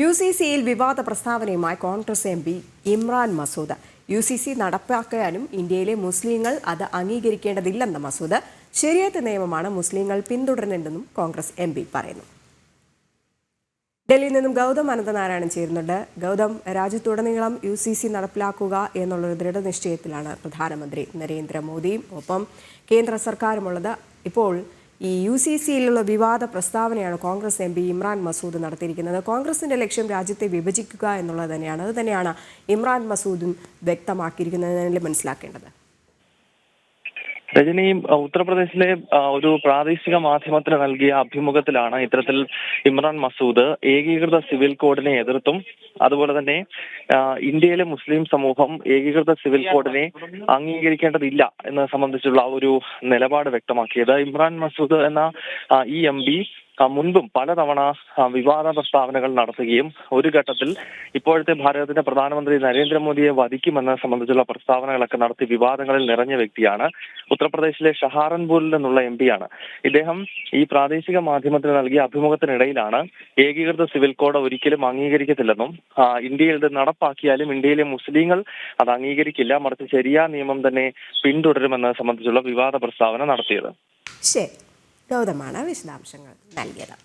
U C സിയിൽ വിവാദ പ്രസ്താവനയുമായി Congress M P Imran Masood. U C C നടപ്പാക്കാനും ഇന്ത്യയിലെ മുസ്ലിങ്ങൾ അത് അംഗീകരിക്കേണ്ടതില്ലെന്ന മസൂദ്. ശരിയത്ത് നിയമമാണ് മുസ്ലിങ്ങൾ പിന്തുടരേണ്ടതെന്നും കോൺഗ്രസ് എം പി പറയുന്നു. ഡൽഹിയിൽ നിന്നും ഗൗതം അനന്തനാരായണൻ ചേരുന്നുണ്ട്. ഗൗതം രാജ്യത്തുടനീളം യു സി സി നടപ്പിലാക്കുക എന്നുള്ളൊരു ദൃഢനിശ്ചയത്തിലാണ് പ്രധാനമന്ത്രി നരേന്ദ്രമോദിയും. ഒപ്പം കേന്ദ്ര സർക്കാരുമുള്ളത് ഇപ്പോൾ ഈ യു സി സിയിലുള്ള വിവാദ പ്രസ്താവനയാണ് Congress M P Imran Masood നടത്തിയിരിക്കുന്നത്. കോൺഗ്രസിന്റെ ലക്ഷ്യം രാജ്യത്തെ വിഭജിക്കുക എന്നുള്ളത് തന്നെയാണ്. അത് തന്നെയാണ് ഇമ്രാൻ മസൂദും വ്യക്തമാക്കിയിരിക്കുന്നത്. മനസ്സിലാക്കേണ്ടത്. രജനി ഉത്തർപ്രദേശിലെ ഒരു പ്രാദേശിക മാധ്യമത്തിന് നൽകിയ അഭിമുഖത്തിലാണ് ഇത്തരത്തിൽ ഇമ്രാൻ മസൂദ് ഏകീകൃത സിവിൽ കോഡിനെ എതിർത്തും അതുപോലെ തന്നെ ഇന്ത്യയിലെ മുസ്ലിം സമൂഹം ഏകീകൃത സിവിൽ കോഡിനെ അംഗീകരിക്കേണ്ടതില്ല എന്നത് സംബന്ധിച്ചുള്ള ഒരു നിലപാട് വ്യക്തമാക്കിയത്. ഇമ്രാൻ മസൂദ് എന്ന ഈ എം പി മുൻപും പലതവണ വിവാദ പ്രസ്താവനകൾ നടത്തുകയും ഒരു ഘട്ടത്തിൽ ഇപ്പോഴത്തെ ഭാരതത്തിന്റെ പ്രധാനമന്ത്രി നരേന്ദ്രമോദിയെ വധിക്കുമെന്ന സംബന്ധിച്ചുള്ള പ്രസ്താവനകളൊക്കെ നടത്തി വിവാദങ്ങളിൽ നിറഞ്ഞ വ്യക്തിയാണ് ഉത്തർപ്രദേശിലെ ഷഹാറൻപൂരിൽ നിന്നുള്ള എം പിയാണ്. ഇദ്ദേഹം ഈ പ്രാദേശിക മാധ്യമത്തിന് നൽകിയ അഭിമുഖത്തിനിടയിലാണ് ഏകീകൃത സിവിൽ കോഡ് ഒരിക്കലും അംഗീകരിക്കത്തില്ലെന്നും ഇന്ത്യയിൽ ഇത് നടപ്പാക്കിയാലും ഇന്ത്യയിലെ മുസ്ലിങ്ങൾ അത് അംഗീകരിക്കില്ല മറിച്ച് ശരിയാ നിയമം തന്നെ പിന്തുടരുമെന്നത് സംബന്ധിച്ചുള്ള വിവാദ പ്രസ്താവന നടത്തിയത്. ശരി. ഗൗതമാണ് വിശദാംശങ്ങൾ നൽകിയത്.